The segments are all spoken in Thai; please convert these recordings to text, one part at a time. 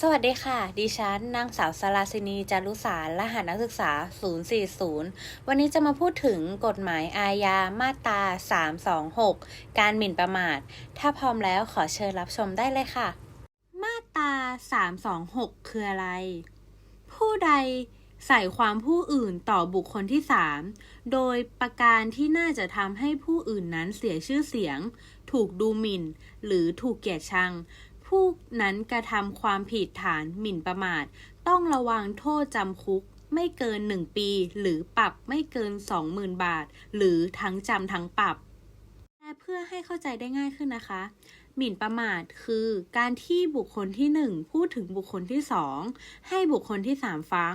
สวัสดีค่ะ ดิฉันนางสาวสราสินีจารุสารรหัสนักศึกษา 040 วันนี้จะมาพูดถึงกฎหมายอาญามาตรา 326 การหมิ่นประมาท ถ้าพร้อมแล้วขอเชิญรับชมได้เลยค่ะ มาตรา 326 คืออะไร ผู้ใดใส่ความผู้อื่นต่อบุคคลที่ 3 โดยประการที่น่าจะทำให้ผู้อื่นนั้นเสียชื่อเสียง ถูกดูหมิ่น หรือถูกเกลียดชัง ผู้นั้นกระทำความผิดฐานหมิ่นประมาท ต้องระวังโทษจำคุกไม่เกิน 1 ปี หรือปรับไม่เกิน 20,000 บาท หรือทั้งจำทั้งปรับ พื่อให้เข้าใจได้ง่ายขึ้นนะคะ หมิ่นประมาทคือการที่บุคคลที่ 1 พูดถึงบุคคลที่ 2 ให้บุคคลที่ 3 ฟัง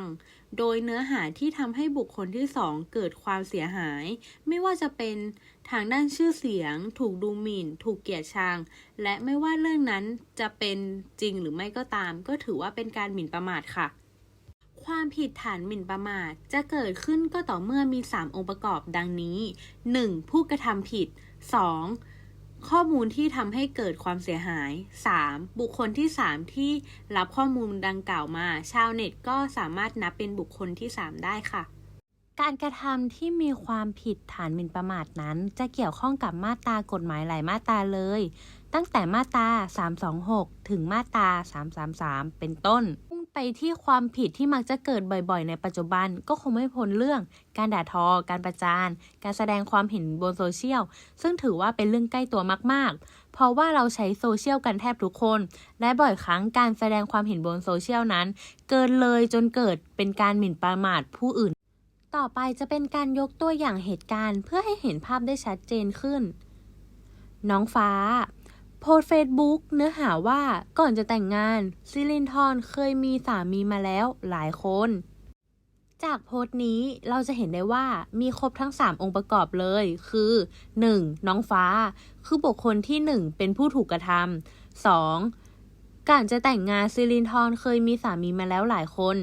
โดยเนื้อหาที่ทำให้บุคคลที่ 2 เกิดความเสียหาย ไม่ว่าจะเป็นทางด้านชื่อเสียง ถูกดูหมิ่น ถูกเกลียดชัง และไม่ว่าเรื่องนั้นจะเป็นจริงหรือไม่ก็ตาม ก็ถือว่าเป็นการหมิ่นประมาทค่ะ ความผิดฐานหมิ่นประมาทจะเกิดขึ้นก็ต่อเมื่อมี 3 องค์ประกอบดังนี้ 1. ผู้กระทำผิด 2. ข้อมูลที่ทำให้เกิดความเสียหาย 3. บุคคลที่ 3 ที่รับข้อมูลดังกล่าวมา ชาวเน็ตก็สามารถนับเป็นบุคคลที่ 3 ได้ค่ะ การกระทำที่มีความผิดฐานหมิ่นประมาทนั้น จะเกี่ยวข้องกับมาตรากฎหมายหลายมาตราเลย ตั้งแต่มาตรา326 ถึงมาตรา333 เป็นต้น ไปที่ความผิดที่มักจะเกิดบ่อยๆ ในปัจจุบันก็คงไม่พ้นเรื่อง การด่าทอ การประจาน การแสดงความเห็นบนโซเชียล ซึ่งถือว่าเป็นเรื่องใกล้ตัวมากๆ เพราะว่าเราใช้โซเชียลกันแทบทุกคน และบ่อยครั้งการแสดงความเห็นบนโซเชียลนั้น เกินเลยจนเกิดเป็นการหมิ่นประมาทผู้อื่น ต่อไปจะเป็นการยกตัวอย่างเหตุการณ์ เพื่อให้เห็นภาพได้ชัดเจนขึ้น น้องฟ้า โพสเฟซบุ๊กเนื้อหาว่าก่อนจะแต่งงาน ซิลินทอนเคยมีสามีมาแล้วหลายคน จากโพสต์นี้เราจะเห็นได้ว่ามีครบทั้ง 3 องค์ประกอบเลย คือ 1. น้องฟ้า คือบุคคลที่ 1 เป็นผู้ถูกกระทำ 2. การจะแต่งงานซิลินทอนเคยมีสามีมาแล้วหลายคน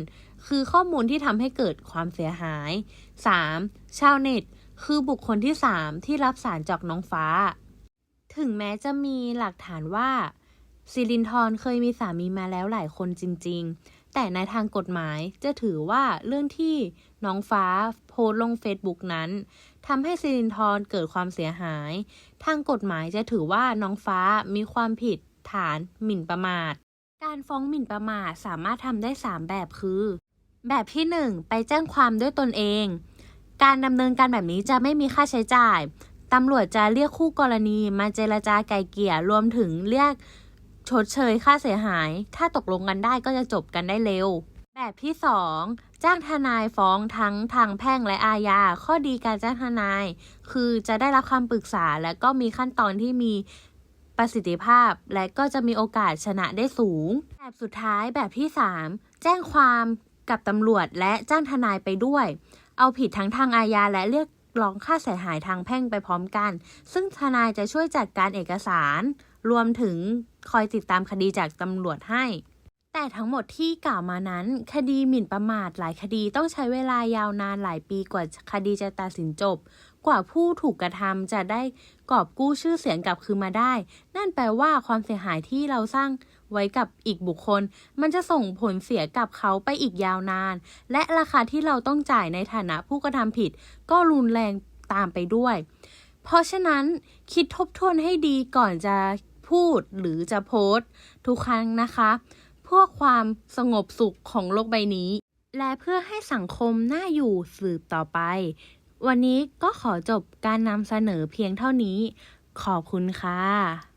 คือข้อมูลที่ทำให้เกิดความเสียหาย 3. ชาวเน็ต คือบุคคลที่ 3 ที่รับสารจากน้องฟ้า ถึงแม้จะมีหลักฐานว่าซิลินทอนเคยมีสามีมาแล้วหลายคนจริง ๆ แต่ในทางกฎหมายจะถือว่าเรื่องที่น้องฟ้าโพสลงเฟซบุ๊กนั้นทำให้ซิลินทอนเกิดความเสียหาย ทางกฎหมายจะถือว่าน้องฟ้ามีความผิดฐานหมิ่นประมาท การฟ้องหมิ่นประมาทสามารถทำได้ 3 แบบคือ แบบที่ 1 ไปแจ้งความด้วยตนเอง การดำเนินการแบบนี้จะไม่มีค่าใช้จ่าย ตำรวจจะเรียกคู่กรณีมาเจรจาไกลเกลี่ยรวมถึงเรียกชดเชยค่าเสียหาย ถ้าตกลงกันได้ก็จะจบกันได้เร็ว แบบที่ 2 จ้างทนายฟ้องทั้งทางแพ่งและอาญา ข้อดีการจ้างทนาย คือจะได้รับคำปรึกษาและก็มีขั้นตอนที่มีประสิทธิภาพ และก็จะมีโอกาสชนะได้สูง แบบสุดท้ายแบบที่ 3 แจ้งความกับตำรวจและจ้างทนายไปด้วย เอาผิดทั้งทางอาญาและเรียก ร้องค่าเสียหายทางแพ่งไปพร้อมกัน ซึ่งทนายจะช่วยจัดการเอกสาร รวมถึงคอยติดตามคดีจากตำรวจให้ แต่ทั้งหมดที่กล่าวมานั้น คดีหมิ่นประมาทหลายคดีต้องใช้เวลายาวนานหลายปีกว่าคดีจะตัดสินจบ กว่าผู้ถูกกระทำจะได้กอบกู้ชื่อเสียงกลับคืนมาได้ นั่นแปลว่าความเสียหายที่เราสร้างไว้กับอีกบุคคล มันจะส่งผลเสียกับเขาไปอีกยาวนาน และราคาที่เราต้องจ่ายในฐานะผู้กระทำผิด ก็รุนแรงตามไปด้วย เพราะฉะนั้นคิดทบทวนให้ดีก่อนจะพูดหรือจะโพสต์ทุกครั้งนะคะ เพื่อความสงบสุขของโลกใบนี้ และเพื่อให้สังคมน่าอยู่สืบต่อไป วันนี้ก็ขอจบการนำเสนอเพียงเท่านี้ ขอบคุณค่ะ